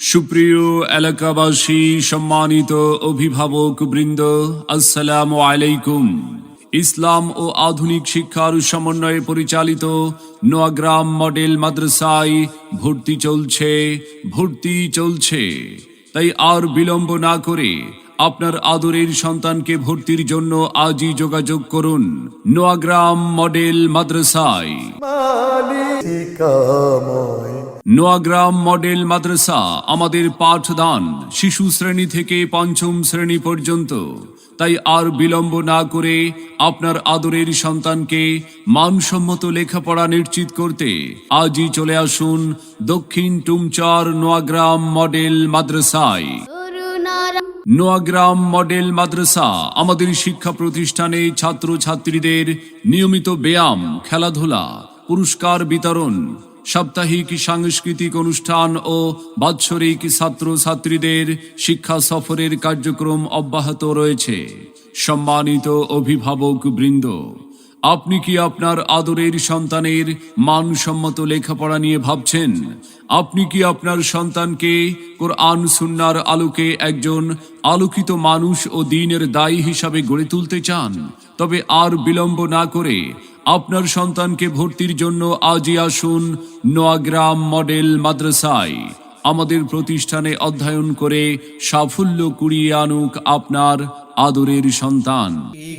সুপ্রিয় এলাকাবাসী, সম্মানিত অভিভাবক বৃন্দ, আসসালাম আলাইকুম। ইসলাম ও আধুনিক শিক্ষার সমন্বয়ে পরিচালিত নোয়াগ্রাম মডেল মাদ্রাসায় ভর্তি চলছে ভর্তি চলছে। তাই আর বিলম্ব না করে আপনার আদরের সন্তানকে ভর্তির জন্য আজই যোগাযোগ করুন। নোয়াগ্রাম মডেল মাদ্রাসায়। নোয়াগ্রাম মডেল মাদ্রাসা আমাদের পাঠদান শিশু শ্রেণি থেকে পঞ্চম শ্রেণি পর্যন্ত। তাই আর বিলম্ব না করে আপনার আদরের সন্তানকে মানসম্মত লেখাপড়া নিশ্চিত করতে আজই চলে আসুন দক্ষিণ টুমচার নোয়াগ্রাম মডেল মাদ্রাসায়। নোয়াগ্রাম মডেল মাদ্রাসা আমাদের শিক্ষা প্রতিষ্ঠানে ছাত্র ছাত্রীদের নিয়মিত ব্যায়াম, খেলাধুলা, পুরস্কার বিতরণ, সাপ্তাহিক সাংস্কৃতিক অনুষ্ঠান ও বাৎসরিক ছাত্র ছাত্রীদের শিক্ষা সফরের কার্যক্রম অব্যাহত রয়েছে। সম্মানিত অভিভাবক বৃন্দ আপনি কি আপনার আদরের সন্তানের মানসম্মত লেখাপড়া নিয়ে ভাবছেন? আপনি কি আপনার সন্তানকে কোরআন সুন্নার আলোকে একজন আলোকিত মানুষ ও দিনের দায়ী হিসাবে গড়ে তুলতে চান? তবে আর বিলম্ব না করে আপনার সন্তানকে ভর্তির জন্য আজই আসুন নোয়াগ্রাম মডেল মাদ্রাসায়। আমাদের প্রতিষ্ঠানে অধ্যয়ন করে সাফল্য কুড়িয়ে আনুক আপনার আদরের সন্তান।